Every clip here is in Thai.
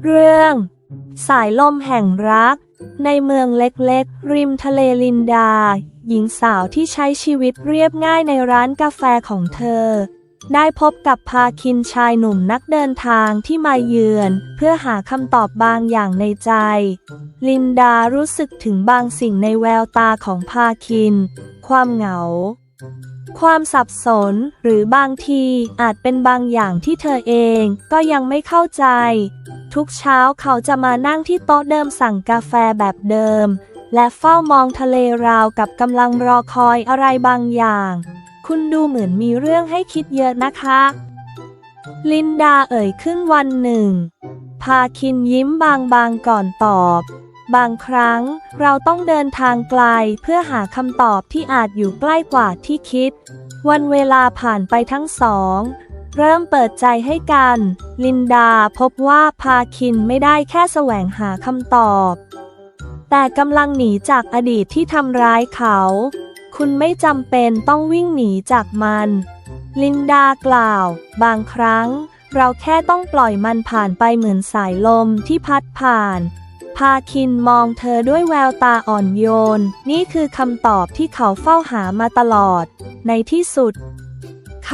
เรื่อง สายลมแห่งรัก ในเมืองเล็กๆ ริมทะเลลินดา หญิงสาวที่ใช้ชีวิตเรียบง่ายในร้านกาแฟของเธอ ได้พบกับพาคินชายหนุ่มนักเดินทางที่มาเยือน เพื่อหาคำตอบบางอย่างในใจ ลินดารู้สึกถึงบางสิ่งในแววตาของพาคิน ความเหงาความสับสนหรือบางทีอาจเป็นบางอย่างที่เธอเองก็ยังไม่เข้าใจ ทุกเช้าเขาจะมานั่งที่โต๊ะเดิมสั่งกาแฟแบบเดิม และเฝ้ามองทะเลราวกับกำลังรอคอยอะไรบางอย่าง คุณดูเหมือนมีเรื่องให้คิดเยอะนะคะ ลินดาเอ่ยขึ้นวันหนึ่ง พาคินยิ้มบางๆก่อนตอบ บางครั้งเราต้องเดินทางไกลเพื่อหาคำตอบที่อาจอยู่ใกล้กว่าที่คิด วันเวลาผ่านไปทั้งสอง เริ่มเปิดใจให้กัน ลินดาพบว่าพาคินไม่ได้แค่แสวงหาคำตอบ แต่กำลังหนีจากอดีตที่ทำร้ายเขา คุณไม่จำเป็นต้องวิ่งหนีจากมัน ลินดากล่าว บางครั้ง เราแค่ต้องปล่อยมันผ่านไปเหมือนสายลมที่พัดผ่าน พาคินมองเธอด้วยแววตาอ่อนโยน นี่คือคำตอบที่เขาเฝ้าหามาตลอด ในที่สุด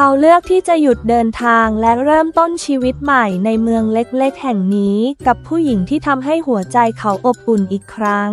เขาเลือกที่จะหยุดเดินทางและเริ่มต้นชีวิตใหม่ในเมืองเล็กๆ แห่งนี้ กับผู้หญิงที่ทำให้หัวใจเขาอบอุ่นอีกครั้ง